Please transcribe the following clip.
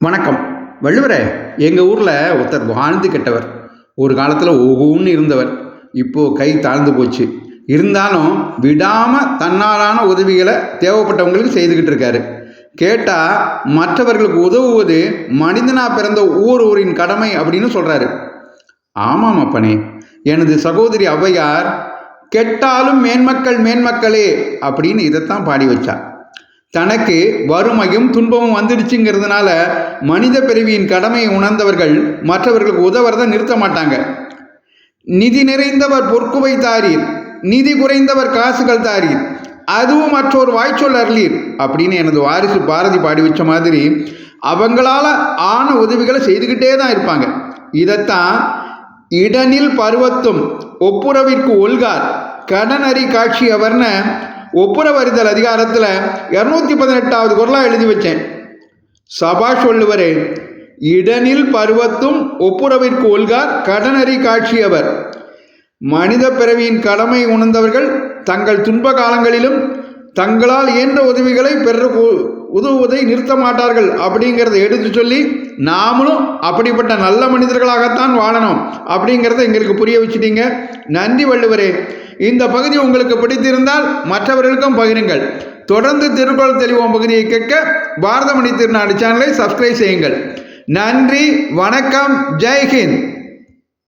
வணக்கம். வள்ளுவரே எங்கள் ஊரில் ஒருத்தர் வாழ்ந்து கெட்டவர். ஒரு காலத்தில் ஒவ்வொன்று இருந்தவர். இப்போது கை தாழ்ந்து போச்சு. இருந்தாலும் விடாமல் தன்னாலான உதவிகளை தேவைப்பட்டவங்களுக்கு செய்துக்கிட்டு இருக்காரு. கேட்டால் மற்றவர்களுக்கு உதவுவது மனிதனாக பிறந்த ஊர் ஊரின் கடமை அப்படின்னு சொல்கிறாரு ஆமாம் அப்பனே எனது சகோதரி ஔவையார் கெட்டாலும் மேன்மக்கள் மேன்மக்களே அப்படின்னு இதைத்தான் பாடி வச்சார் தனக்கு வறுமையும் துன்பமும் வந்துடுச்சுங்கிறதுனால மனித பிறவியின் கடமையை உணர்ந்தவர்கள் மற்றவர்களுக்கு உதவுறதை நிறுத்த மாட்டாங்க. நிதி நிறைந்தவர் பொற்குவை தாரீர் நிதி குறைந்தவர் காசுகள் தாரீர் அதுவும் மற்றொரு வாய்ச்சொல் அருளீர் அப்படின்னு எனது வாரிசு பாரதி பாடி வச்ச மாதிரி அவங்களால ஆன உதவிகளை செய்துக்கிட்டே தான் இருப்பாங்க. இதைத்தான் இடனில் பருவத்தும் ஒப்புரவிற்கு ஒல்கார் கடனறி காட்சி அவர்னு ஒப்புரவறிதல் அதிகாரத்தில் இரநூத்தி பதினெட்டாவது குரலாக எழுதி வச்சேன். சபா சொல்லுவரே இடனில் பருவத்தும் ஒப்புரவிற்கு ஒல்கார் கடனறி காட்சியவர். மனித பிறவியின் கடமை உணர்ந்தவர்கள் தங்கள் துன்ப காலங்களிலும் தங்களால் இயன்ற உதவிகளை பெற உதவுவதை நிறுத்த மாட்டார்கள் அப்படிங்கிறத எடுத்து சொல்லி நாமளும் அப்படிப்பட்ட நல்ல மனிதர்களாகத்தான் வாழணும். அப்படிங்கிறத எங்களுக்கு புரிய வச்சுட்டீங்க. நன்றி வள்ளுவரே. இந்த பகுதி உங்களுக்கு பிடித்திருந்தால் மற்றவர்களுக்கும் பகிருங்கள். தொடர்ந்து திருக்குறள் தெளிவோம் பகுதியை கேட்க பாரதமணி திருநாடு சேனலை சப்ஸ்கிரைப் செய்யுங்கள். நன்றி வணக்கம் ஜெய்ஹிந்த்